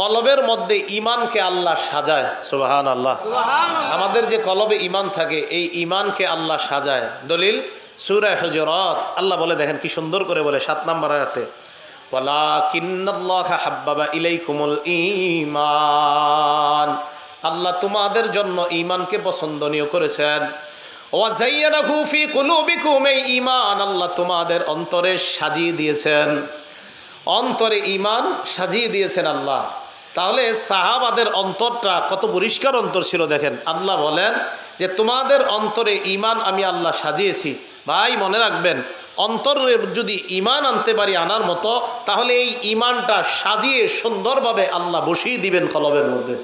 কলবের মধ্যে ইমানকে আল্লাহ সাজায় সুবাহান আল্লাহ আমাদের যে কলবে ইমান থাকে এই ইমানকে আল্লাহ সাজায়। দলিল সুরায় হজরত। আল্লাহ বলে দেখেন কি সুন্দর করে বলে সাত নম্বর আয়াতে ঈমান। আল্লাহ তোমাদের জন্য ইমানকে পছন্দনীয় করেছেন। ঈমান আল্লাহ তোমাদের অন্তরে সাজিয়ে দিয়েছেন। অন্তরে ইমান সাজিয়ে দিয়েছেন আল্লাহ। তাহলে সাহাবাদের অন্তরটা কত পরিষ্কার অন্তর ছিল দেখেন। আল্লাহ বলেন যে, তোমাদের অন্তরে ইমান আমি আল্লাহ সাজিয়েছি। ভাই, মনে রাখবেন, অন্তরে যদি ইমান আনতে পারি আনার মতো, তাহলে এই ইমানটা সাজিয়ে সুন্দরভাবে আল্লাহ বসিয়ে দিবেন কলবের মধ্যে।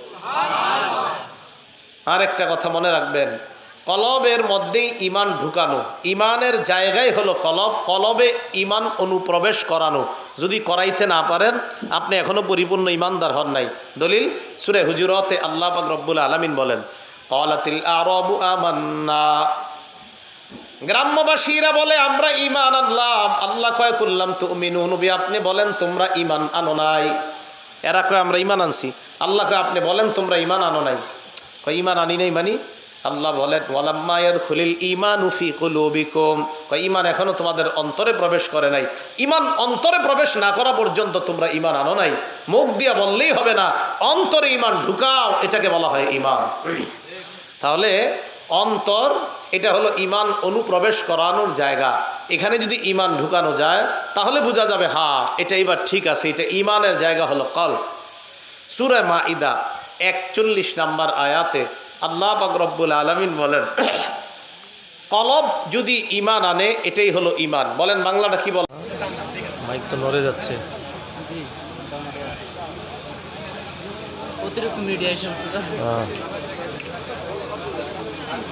আর একটা কথা মনে রাখবেন কলবের মধ্যেই ইমান ঢুকানো। ইমানের জায়গায় হলো কলব। কলবে ইমান অনুপ্রবেশ করানো। যদি করাইতে না পারেন, আপনি এখনও পরিপূর্ণ ইমানদার হন নাই। দলিল, সুরে হুজুরতে আল্লাহ পাক রব্বুল আলমিন বলেন, কলাতিল আরবু আমান্না। গ্রাম্যবাসীরা বলে, আমরা ইমান আনলাম। আল্লাহ কয় করলাম তো মিনু নবী আপনি বলেন, তোমরা ইমান আনো নাই। এরা কয়, আমরা ইমান আনছি। আল্লাহ কয়, আপনি বলেন, তোমরা ইমান আনো নাই। কয় ইমান আনি নাই মানি আল্লাহ বলেন ওয়ালাম্মায়াদ খুলিল ইমান উফি কুলুবিকুম। ইমান এখনও তোমাদের অন্তরে প্রবেশ করে নাই। ইমান অন্তরে প্রবেশ না করা পর্যন্ত তোমরা ইমান আনো নাই। মুখ দিয়া বললেই হবে না, অন্তরে ইমান ঢুকাও, এটাকে বলা হয় ইমান তাহলে অন্তর, এটা হলো ইমান অনুপ্রবেশ করানোর জায়গা। এখানে যদি ইমান ঢুকানো যায়, তাহলে বোঝা যাবে হ্যাঁ এটা এবার ঠিক আছে, এটা ইমানের জায়গা হলো কল সুরে মা ইদা একচল্লিশ নাম্বার আয়াতে আল্লাহ পাক রব্বুল আলমিন বলেন কলব যদি ইমান আনে এটাই হলো ইমান বলেন বাংলাটা কি বল মাইক তো নড়ে যাচ্ছে জি মোটামুটি আছে অতিরিক্ত মিডিয়া এসে বসছে তো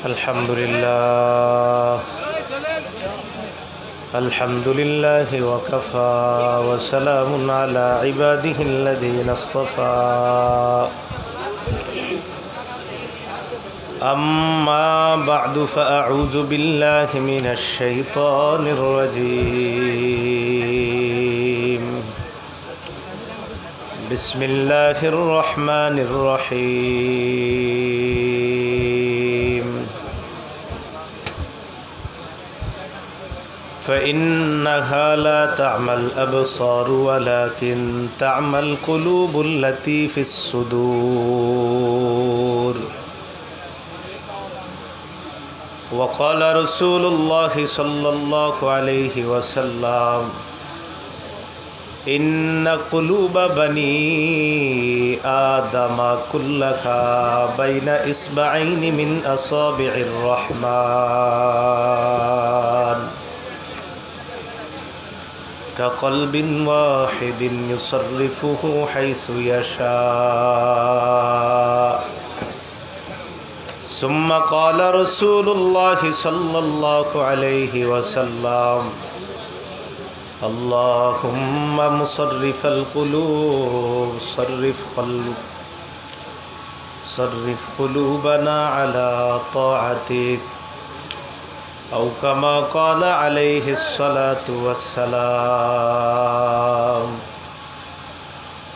الحمد لله الحمد لله وكفى وسلام على عباده الذين اصطفى أما بعد فأعوذ بالله من الشيطان الرجيم. بسم الله الرحمن الرحيم. فإنها لا تعمى الأبصار ولكن تعمى القلوب التي في الصدور. وقال رسول الله صلى الله عليه وسلم إن قلوب بني آدم كلها بين إصبعين من أصابع الرحمن كقلب واحد يصرفه حيث يشاء. ثم قال رسول الله صلى الله عليه وسلم اللهم مصرف القلوب صرف قلب صرف قلوبنا على طاعتك أو كما قال عليه الصلاة والسلام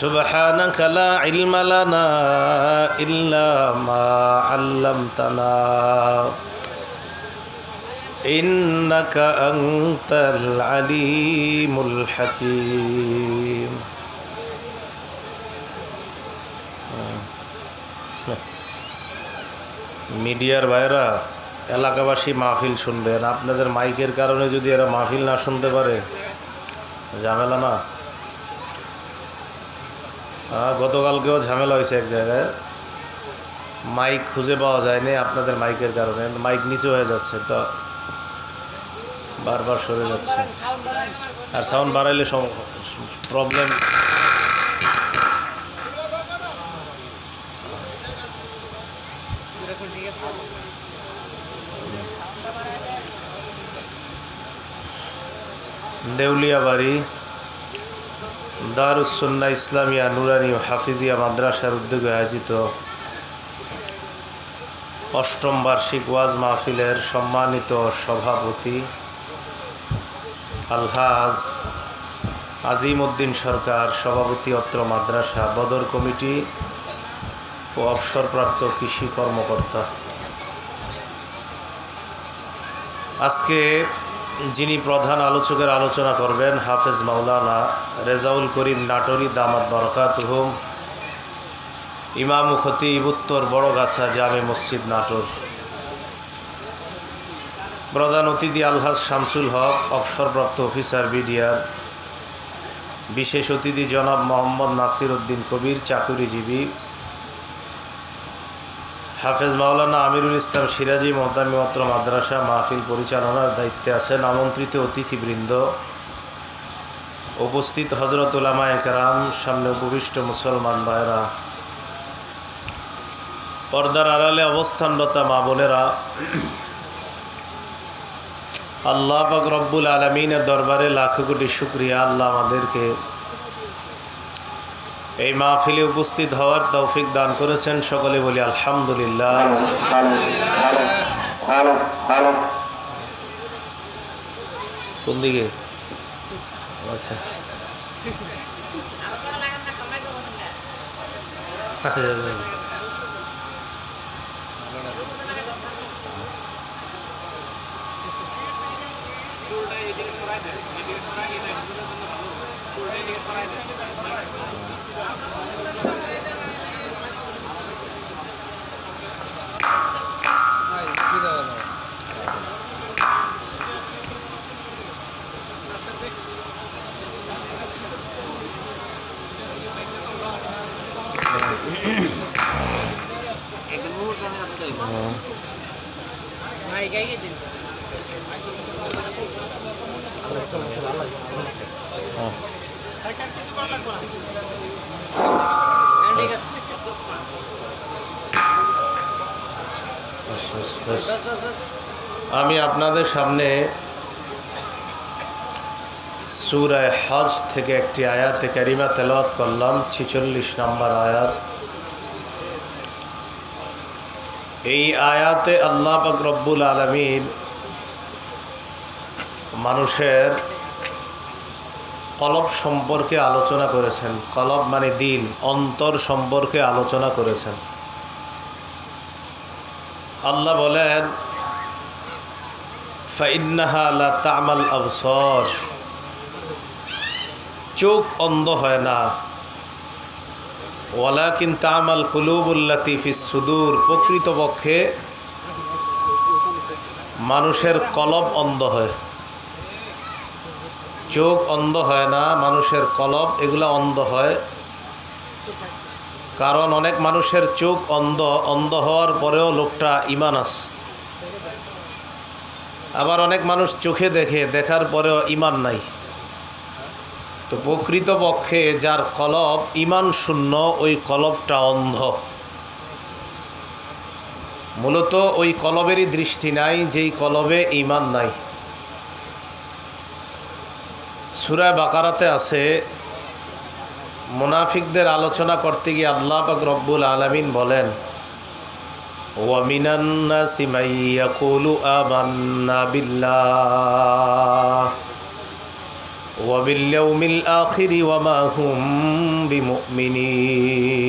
سبحانك لا علم لنا إلا ما علمتنا إنك أنت العليم الحكيم মিডিয়ার ভাইরা এলাকাবাসী মাহফিল শুনবেন আপনাদের মাইকের কারণে যদি এরা মাহফিল না শুনতে পারে ঝামেলা না হ্যাঁ, গতকালকেও ঝামেলা হয়েছে এক জায়গায়। মাইক খুঁজে পাওয়া যায়নি আপনাদের মাইকের কারণে। মাইক নিচু হয়ে যাচ্ছে তো বারবার সরে যাচ্ছে। আর সাউন্ড বাড়াইলে প্রবলেম ঠিক আছে দেউলিয়াবাড়ি দারুসন্না ইসলামিয়া নুরানি হাফিজিয়া মাদ্রাসার উদ্যোগে আয়োজিত অষ্টম বার্ষিক ওয়াজ মাহফিলের সম্মানিত সভাপতি আলহাজ আজিম উদ্দিন সরকার, সভাপতি অত্র মাদ্রাসা, বদর কমিটি ও অবসরপ্রাপ্ত কৃষি কর্মকর্তা। আজকে যিনি প্রধান আলোচকের আলোচনা করবেন, হাফেজ মাওলানা রেজাউল করিম নাটরি দামাত বরকাতুহুম, ইমাম খতিব উত্তর বড়গাছা জামে মসজিদ নাটোর। প্রধান অতিথি আলহাজ শামসুল হক, অবসরপ্রাপ্ত অফিসার বিডিআর, বিশেষ অতিথি জনাব মোহাম্মদ নাসির উদ্দিন কবির, চাকুরিজীবী হাফেজ মাওলানা আমিরুল ইসলাম সিরাজি মোহতামি মাত্র মাদ্রাসা মাহফিল পরিচালনার দায়িত্বে আছেন আমন্ত্রিত অতিথিবৃন্দ। উপস্থিত হজরত উলামা একরাম, সামনে উপবিষ্ট মুসলমান ভাইরা পর্দার আড়ালে অবস্থানরতা মা বোনেরা। আল্লাহ পাক রব্বুল আলমিনের দরবারে লাখো কোটি শুক্রিয়া আল্লাহ আমাদেরকে এই মাহফিলে উপস্থিত হওয়ার তৌফিক দান করেছেন সকলে বলি আলহামদুলিল্লাহ। কোন দিকে? আচ্ছা মুহূর্ত আমি রাখতে হইব না এগাই গেছে হ্যাঁ। ঠিক আছে বেশ, বেশ, বেশ। বাস বাস বাস আমি আপনাদের সামনে সুরায় হজ থেকে একটি আয়াতে কারিমা তেলাওয়াত করলাম ছিচল্লিশ নম্বর আয়াত। এই আয়াতে আল্লাহ রব্বুল আলমিন মানুষের কলব সম্পর্কে আলোচনা করেছেন। কলব মানে দিল অন্তর সম্পর্কে আলোচনা করেছেন। আল্লাহ বলেন, ফাইন্নাহা তামাল আবসর। চোখ অন্ধ হয় না। ওয়ালাকিন তামাল কুলুবুল্লাতি ফিস সুদূর, প্রকৃতপক্ষে মানুষের কলব অন্ধ হয়। চোখ অন্ধ হয় না, মানুষের কলব এগুলো অন্ধ হয়। কারণ অনেক মানুষের চোখ অন্ধ অন্ধ হওয়ার পরেও লোকটা ইমান আছে আবার অনেক মানুষ চোখে দেখে, দেখার পরেও ইমান নাই। তো প্রকৃতপক্ষে যার কলব ইমান শূন্য, ওই কলবটা অন্ধ। মূলত ওই কলবেরই দৃষ্টি নাই, যেই কলবে ইমান নাই। সুরায় বাকারাতে আছে, মুনাফিকদের আলোচনা করতে গিয়ে আল্লাহ পাক রব্বুল আলমিন বলেন ওয়ামিনান্না সিমাইয়া কুলু আমান্না বিল্লাহ। وباليوم الآخر وما هم بمؤمنين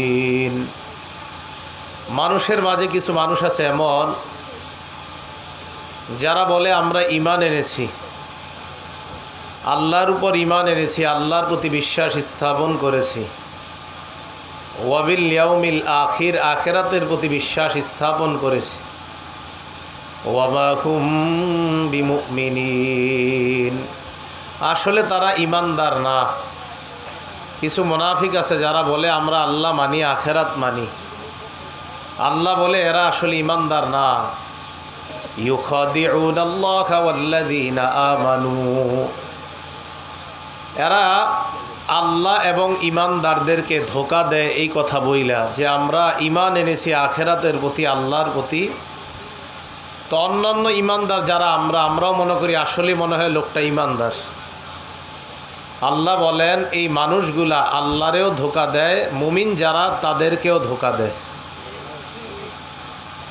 মানুষের মাঝে কিছু মানুষ আছে এমন যারা বলে আমরা ইমান এনেছি আল্লাহর উপর ইমান এনেছি আল্লাহর প্রতি বিশ্বাস স্থাপন করেছি ওয়াবিল ইয়াউমিল আখির আখেরাতের প্রতি বিশ্বাস স্থাপন করেছে ওয়ামাহুম বিমুমিনিন আসলে তারা ইমানদার না। কিছু মোনাফিক আছে যারা বলে, আমরা আল্লাহ মানি, আখেরাত মানি। আল্লাহ বলে, এরা আসলে ইমানদার না। এরা আল্লাহ এবং ইমানদারদেরকে ধোকা দেয় এই কথা বইলা যে, আমরা ইমান এনেছি আখেরাতের প্রতি, আল্লাহর প্রতি। তো অন্যান্য ইমানদার যারা আমরা, আমরাও মনে করি আসলে মনে হয় লোকটা ইমানদার। আল্লাহ বলেন, এই মানুষগুলা আল্লাহরেও ধোকা দেয়, মুমিন যারা তাদেরকেও ধোকা দেয়।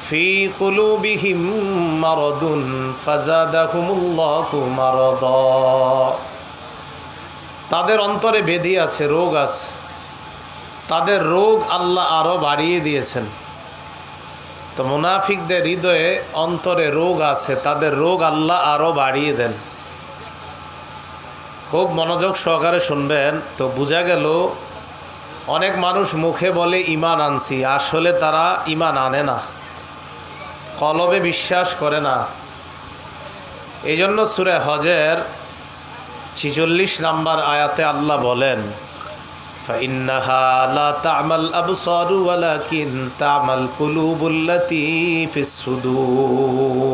ফি কুলুবিহিম মারদুন ফাজাদাহুমুল্লাহু মারদা। তাদের অন্তরে বেদি আছে, রোগ আছে। তাদের রোগ আল্লাহ আরও বাড়িয়ে দিয়েছেন। তো মুনাফিকদের হৃদয়ে অন্তরে রোগ আছে, তাদের রোগ আল্লাহ আরও বাড়িয়ে দেন। খুব মনোযোগ সহকারে শুনবেন। তো বোঝা গেল, অনেক মানুষ মুখে বলে ইমান আনছি, আসলে তারা ইমান আনে না। কলবে বিশ্বাস করে না। এই জন্য সুরে হজের ছিচল্লিশ নাম্বার আয়াতে আল্লাহ বলেন তামাল কুলুবুল্লতি ফিসুদূর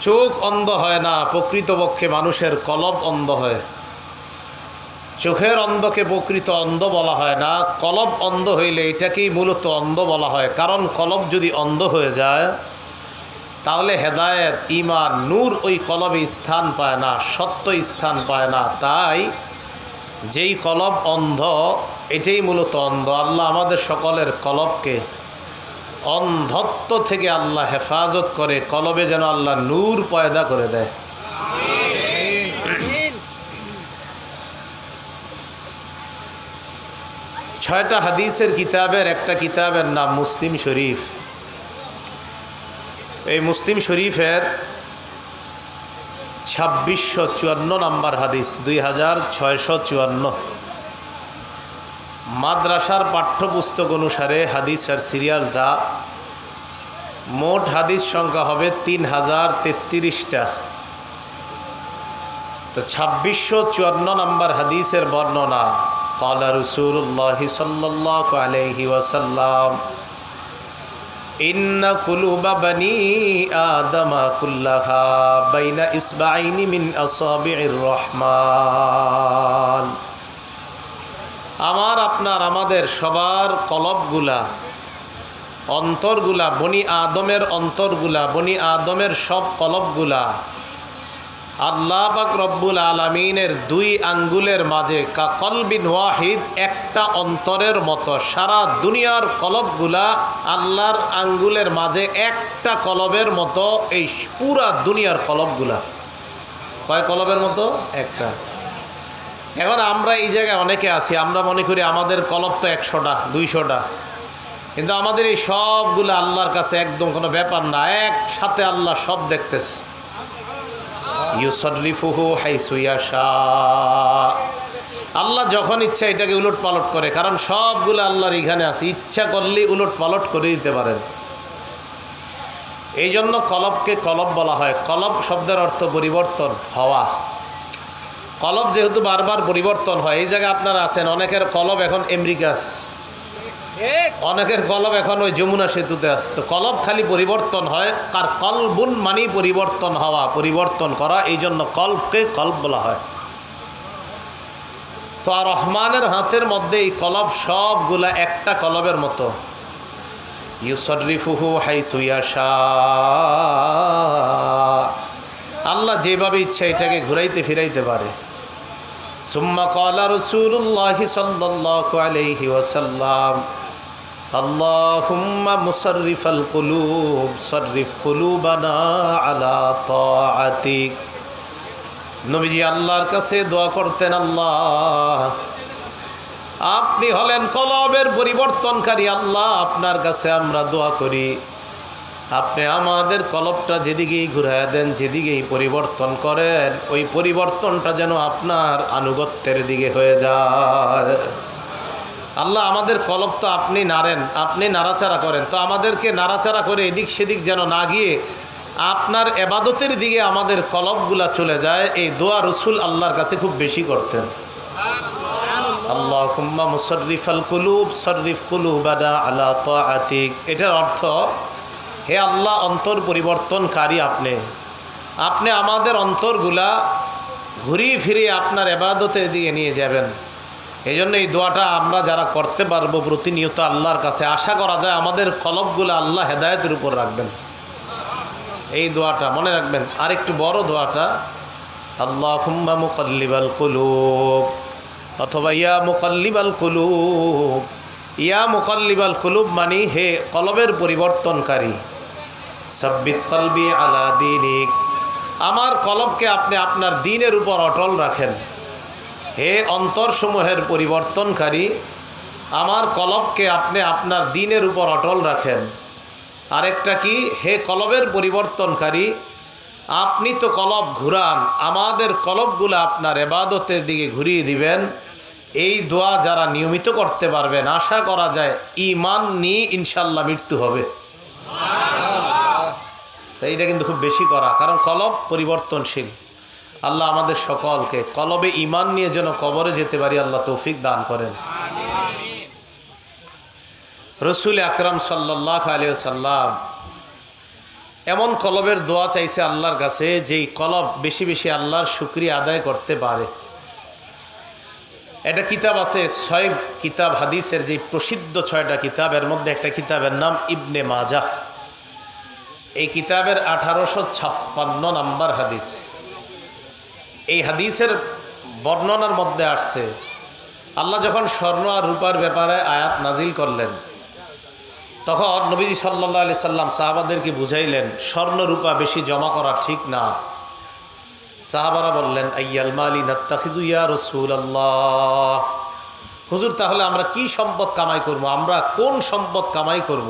চোখ অন্ধ হয় না, প্রকৃতপক্ষে মানুষের কলব অন্ধ হয়। চোখের অন্ধকে প্রকৃত অন্ধ বলা হয় না, কলব অন্ধ হইলে এটাকেই মূলত অন্ধ বলা হয়। কারণ কলব যদি অন্ধ হয়ে যায়, তাহলে হেদায়েত ইমান নূর ওই কলবে স্থান পায় না, সত্য স্থান পায় না। তাই যেই কলব অন্ধ, এটাই মূলত অন্ধ। আল্লাহ আমাদের সকলের কলবকে অন্ধত্ব থেকে আল্লাহ হেফাজত করে, কলবে যেন আল্লাহ নূর পয়দা করে দেয়। ছয়টা হাদিসের কিতাবের, একটা কিতাবের নাম মুসলিম শরীফ। এই মুসলিম শরীফের ছাব্বিশশো চুয়ান্ন নম্বর হাদিস, দুই হাজার ছয়শো চুয়ান্ন। মাদ্রাসার পাঠ্যপুস্তক অনুসারে হাদিস আর সিরিয়ালটা মোট হাদিস সংখ্যা হবে তিন হাজার তেত্রিশটা। তো ছাব্বিশশো চুয়ান্ন নম্বর হাদিসের বর্ণনা কলা রসুল্লাহ সাল্লি ওসাল্লাম ওয়াসাল্লাম, ইন্না কুলুবা বানি আদামা কুল্লাহা বাইনা ইসবাইনি মিন আসাবির রহমান। আমার, আপনার, আমাদের সবার কলবগুলা, অন্তরগুলা, বনি আদমের অন্তরগুলা, বনি আদমের সব কলবগুলা আল্লাহ পাক রব্বুল আলমিনের দুই আঙ্গুলের মাঝে কাকলবিন ওয়াহিদ একটা অন্তরের মতো, সারা দুনিয়ার কলবগুলা আল্লাহর আঙ্গুলের মাঝে একটা কলবের মতো, এই পুরা দুনিয়ার কলবগুলা। কয় কলবের মতো? একটা। এখন আমরা এই জায়গায় অনেকে আছি, আমরা মনে করি আমাদের কলব তো একশোটা, দুইশোটা। কিন্তু আমাদের এই সবগুলো আল্লাহর কাছে একদম কোনো ব্যাপার না, একসাথে আল্লাহ সব দেখতেছে। আল্লাহ যখন ইচ্ছা এটাকে উলট পালট করে, কারণ সবগুলো আল্লাহর এখানে আছে, ইচ্ছা করলেই উলট পালট করে দিতে পারেন। এই জন্য কলবকে কলব বলা হয়, কলব শব্দের অর্থ পরিবর্তন, হওয়া। কলব যেহেতু বারবার পরিবর্তন হয়, এই জায়গায় আপনারা আছেন, অনেকের কলব এখন আমেরিকাস অনেকের কলব এখন ওই যমুনা সেতুতে আসে তো কলব খালি পরিবর্তন হয়, কার কলবুন মানি পরিবর্তন হওয়া, পরিবর্তন করা এই জন্য কল্পকে কল্প বলা হয়। তো আর রহমানের হাতের মধ্যে এই কলব সবগুলা একটা কলবের মতো। ইউসরিফুহু হাইসুয়াশা আল্লাহ যেভাবে ইচ্ছা এটাকে ঘুরাইতে ফিরাইতে পারে। সুম্মা কলা রসুল্লাহ সাল্লাহ আলহি ওসাল্লাম اللهم مصرف القلوب صرف قلوبنا على طاعتك নবীজি আল্লাহর কাছে দোয়া করতেন আল্লাহ আপনি হলেন কলবের পরিবর্তনকারী আল্লাহ আপনার কাছে আমরা দোয়া করি আপনি আমাদের কলবটা যেদিকেই ঘুরাইয়া দেন, যেদিকেই পরিবর্তন করেন, ওই পরিবর্তনটা যেন আপনার আনুগত্যের দিকে হয়ে যায়। আল্লাহ আমাদের কলব তো আপনি নাড়েন, আপনি নাড়াচাড়া করেন। তো আমাদেরকে নাড়াচাড়া করে এদিক সেদিক যেন না গিয়ে আপনার এবাদতের দিকে আমাদের কলবগুলা চলে যায়, এই দোয়া রসুল আল্লাহর কাছে খুব বেশি করতেন। আল্লাহ মুসরিফ আল কুলুব শরীফ কুলুবাদা আলা তো আতিক এটার অর্থ হে আল্লাহ, অন্তর পরিবর্তনকারী আপনি। আপনি আমাদের অন্তরগুলা ঘুরিয়ে ফিরিয়ে আপনার এবাদতে দিয়ে নিয়ে যাবেন। এই জন্য এই দোয়াটা আমরা যারা করতে পারব প্রতিনিয়ত আল্লাহর কাছে, আশা করা যায় আমাদের কলবগুলো আল্লাহ হেদায়তের উপর রাখবেন। এই দোয়াটা মনে রাখবেন আর একটু বড় দোয়াটা আল্লাহ হুম্মা মুকল্লিবাল কুলুব, অথবা ইয়া মুকল্লিবাল কুলুব। ইয়া মুকল্লিবাল কুলুব মানি হে কলবের পরিবর্তনকারী। কলবি আলা দিনিক। আমার কলবকে আপনি আপনার দিনের উপর অটল রাখেন। হে অন্তরসমূহের পরিবর্তনকারী, আমার কলবকে আপনি আপনার দিনের উপর অটল রাখেন। আরেকটা কি? হে কলবের পরিবর্তনকারী, আপনি তো কলব ঘুরান, আমাদের কলবগুলো আপনার এবাদতের দিকে ঘুরিয়ে দিবেন। এই দোয়া যারা নিয়মিত করতে পারবেন, আশা করা যায় ইমান নিয়ে ইনশাল্লাহ মৃত্যু হবে। তো এইটা কিন্তু খুব বেশি করা, কারণ কলব পরিবর্তনশীল। আল্লাহ আমাদের সকলকে কলবে ইমান নিয়ে যেন কবরে যেতে পারি, আল্লাহ তৌফিক দান করেন। রসুল আকরাম সাল্লাহ আলিয়া সাল্লাম এমন কলবের দোয়া চাইছে আল্লাহর কাছে, যেই কলব বেশি বেশি আল্লাহর শুক্রিয়া আদায় করতে পারে। একটা কিতাব আছে, ছয় কিতাব হাদিসের যে প্রসিদ্ধ ছয়টা কিতাব, এর মধ্যে একটা কিতাবের নাম ইবনে মাজা। এই কিতাবের আঠারোশো ছাপ্পান্ন নাম্বার হাদিস। এই হাদিসের বর্ণনার মধ্যে আসছে, আল্লাহ যখন স্বর্ণ আর রূপার ব্যাপারে আয়াত নাজিল করলেন, তখন নবীজি সাল্লা আলি সাল্লাম সাহাবাদেরকে বুঝাইলেন, স্বর্ণ রূপা বেশি জমা করা ঠিক না। সাহাবারা বললেন, আইয়াল মালি নাত্তাখিজু রসুল আল্লাহ হুজুর, তাহলে আমরা কি সম্পদ কামাই করব? আমরা কোন সম্পদ কামাই করব?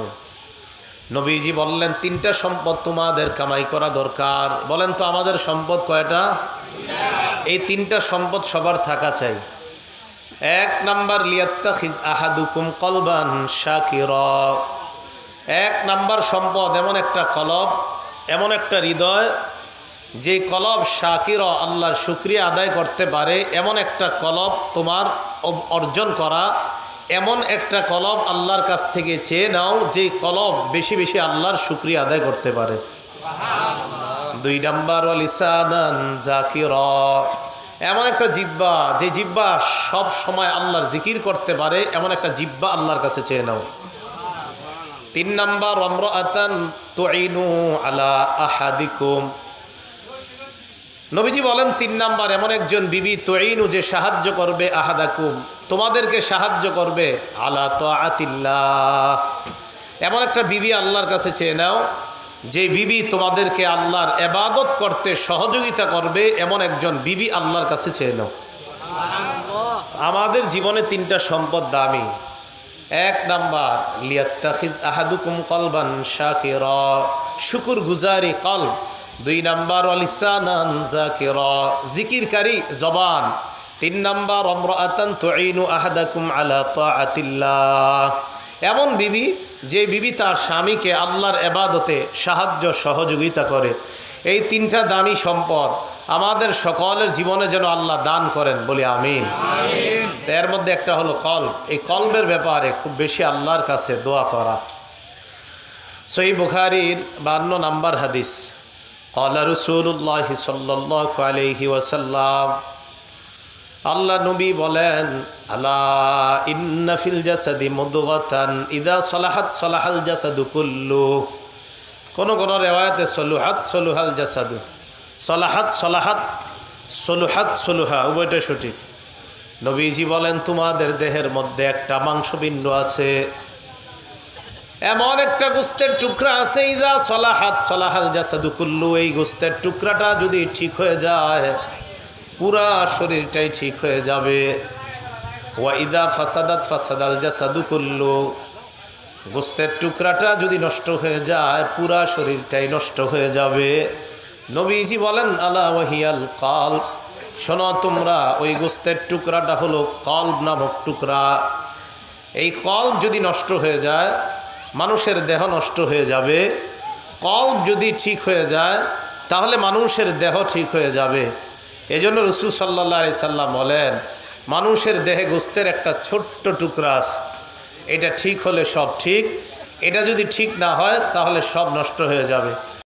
নবীজি বললেন, তিনটা সম্পদ তোমাদের কামাই করা দরকার। বলেন তো, আমাদের সম্পদ কয়টা? এই তিনটা সম্পদ সবার থাকা চাই। এক নাম্বার লিয়াত্তা খিজ আহাদুকুম কলবান শাকির। এক নাম্বার সম্পদ, এমন একটা কলব, এমন একটা হৃদয়, যে কলব শাকির আল্লাহর শুক্রিয়া আদায় করতে পারে, এমন একটা কলব তোমার অর্জন করা। এমন একটা কলব আল্লাহর কাছ থেকে চেয়ে নাও যে কলব বেশি বেশি আল্লাহর শুক্রিয়া আদায় করতে পারে। দুই নাম্বার জাকির। এমন একটা জিব্বা, যে জিব্বা সব সময় আল্লাহর জিকির করতে পারে, এমন একটা জিব্বা আল্লাহর কাছে চেয়ে নাও। তিন নাম্বার অম্রাতান তুইনু আলা আহাদিকুম। নবীজি বলেন তিন নাম্বার এমন একজন বিবি তৈনু যে সাহায্য করবে আহাদাকুম। তোমাদেরকে সাহায্য করবে আলা তো আতিল্লাহ এমন একটা বিবি আল্লাহর কাছে চেয়ে নাও যে বিবি তোমাদেরকে আল্লাহর এবাদত করতে সহযোগিতা করবে এমন একজন বিবি আল্লাহর কাছে চেয়ে নাও। আমাদের জীবনে তিনটা সম্পদ দামি। এক নাম্বার লিয়াত্তাখিজ আহাদুকুম কলবান শাকির। শুকুর গুজারি কলব। দুই নাম্বার অলিসানান জাকির জিকিরকারী জবান। তিন নাম্বার অমরাতান তুইনু আহাদাকুম আলা তাআতিল্লাহ। এমন বিবি যে বিবি তার স্বামীকে আল্লাহর এবাদতে সাহায্য সহযোগিতা করে। এই তিনটা দামি সম্পদ আমাদের সকলের জীবনে যেন আল্লাহ দান করেন বলি আমিন। এর মধ্যে একটা হলো কল্ব। এই কল্বের ব্যাপারে খুব বেশি আল্লাহর কাছে দোয়া করা। সই বুখারির বান্ন নাম্বার হাদিস। কলা রসুল্লাহ সাল্লাহ আলহি ওয়াসাল্লাম আল্লাহ নবী বলেন আল্লাহ ইন্নাফিল জাসাদি মুদগতান ইদা সলাহাত সলাহাল জাসাদু কুল্লু। কোন কোন রেওয়ায়তে সলুহাত সলুহাল জাসাদু। সলাহাত সলাহাত, সলুহাত সলুহা, উভয়টা সঠিক। নবীজি বলেন, তোমাদের দেহের মধ্যে একটা মাংসপিণ্ড আছে। এমন একটা গোস্তের টুকরা আছে, ইদা সলাহাত সলাহাল জাসাদু কুল্লু এই গোস্তের টুকরাটা যদি ঠিক হয়ে যায়, পুরা শরীরটাই ঠিক হয়ে যাবে। ওয়া ইদা ফাসাদাত ফাসাদাল জাসাদু কুল্লু, গোস্তের টুকরাটা যদি নষ্ট হয়ে যায়, পুরা শরীরটাই নষ্ট হয়ে যাবে। নবীজি বলেন, আলা ওয়াহিয়াল কল্ব শোনো তোমরা, ওই গোস্তের টুকরাটা হলো কল্ব নামক টুকরা। এই কল্প যদি নষ্ট হয়ে যায় মানুষের দেহ নষ্ট হয়ে যাবে। কল্প যদি ঠিক হয়ে যায়, তাহলে মানুষের দেহ ঠিক হয়ে যাবে। এজন্য রসুল সাল্লাহ আলি সাল্লাম বলেন, মানুষের দেহে গোস্তের একটা ছোট্ট টুকরাস। এটা ঠিক হলে সব ঠিক, এটা যদি ঠিক না হয়, তাহলে সব নষ্ট হয়ে যাবে।